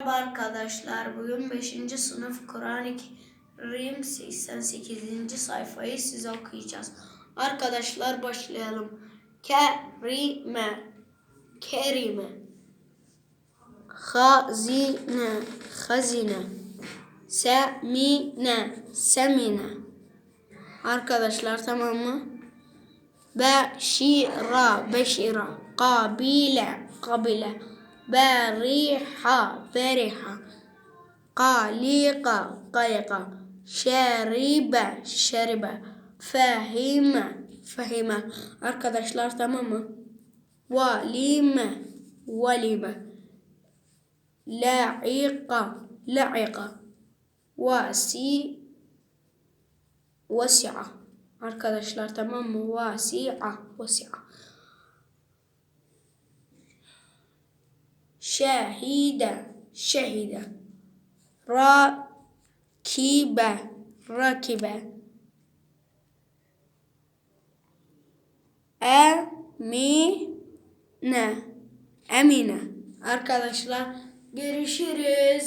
Merhaba arkadaşlar. Bugün 5. sınıf Kur'an-ı Kerim 88. sayfayı size okuyacağız. Arkadaşlar başlayalım. Kerime Kerime Hazine Hazine Semine Semine Arkadaşlar tamam mı? Beşira Beşira Kabile Kabile بريحة فرحة قليقة قلقة شربة شاربة. فهمة فهمة أركضشلار تماما. وليمة وليمة. لعيقة لعيقة. واسي واسعة. أركض أركضشلار تماما. واسعة واسعة. Şehide Şehide. Rakibe Rakibe. Emine Emine. Arkadaşlar görüşürüz.